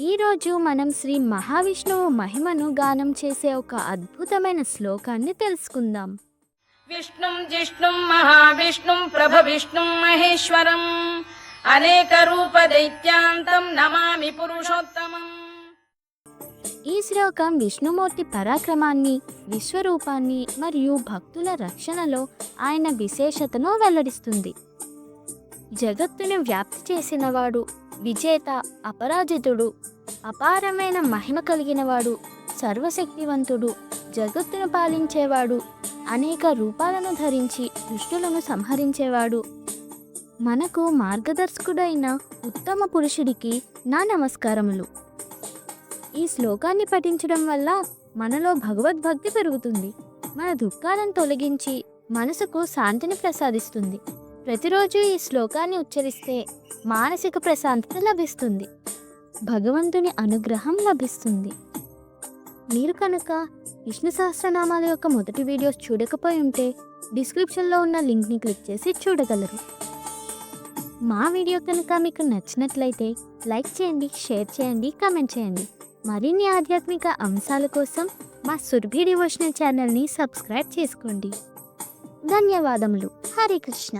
ఈరోజు మనం శ్రీ మహావిష్ణువు మహిమను గానం చేసే ఒక అద్భుతమైన శ్లోకాన్ని తెలుసుకుందాం. విష్ణుం జిష్ణుం మహావిష్ణుం ప్రభవిష్ణుం మహేశ్వరం. అనేక రూప దైత్యాంతం నమామి పురుషోత్తమం. ఈ శ్లోకం విష్ణుమూర్తి పరాక్రమాన్ని విశ్వరూపాన్ని మరియు భక్తుల రక్షణలో ఆయన విశేషతను వెల్లడిస్తుంది. జగత్తును వ్యాప్తి చేసినవాడు విజేత అపరాజితుడు అపారమైన మహిమ కలిగినవాడు సర్వశక్తివంతుడు జగత్తును పాలించేవాడు అనేక రూపాలను ధరించి దుష్టులను సంహరించేవాడు. మనకు మార్గదర్శకుడైన ఉత్తమ పురుషుడికి నా నమస్కారములు. ఈ శ్లోకాన్ని పఠించడం వల్ల మనలో భగవద్భక్తి పెరుగుతుంది. మన దుఃఖాలను తొలగించి మనసుకు శాంతిని ప్రసాదిస్తుంది. ప్రతిరోజు ఈ శ్లోకాన్ని ఉచ్చరిస్తే మానసిక ప్రశాంతత లభిస్తుంది. భగవంతుని అనుగ్రహం లభిస్తుంది. మీరు కనుక విష్ణు సహస్రనామాల యొక్క మొదటి వీడియోస్ చూడకపోయి ఉంటే డిస్క్రిప్షన్లో ఉన్న లింక్ని క్లిక్ చేసి చూడగలరు. మా వీడియో కనుక మీకు నచ్చినట్లయితే లైక్ చేయండి షేర్ చేయండి కామెంట్ చేయండి. మరిన్ని ఆధ్యాత్మిక అంశాల కోసం మా సుర్భి డివోషనల్ ఛానల్ని సబ్స్క్రైబ్ చేసుకోండి. ధన్యవాదములు. హరే కృష్ణ.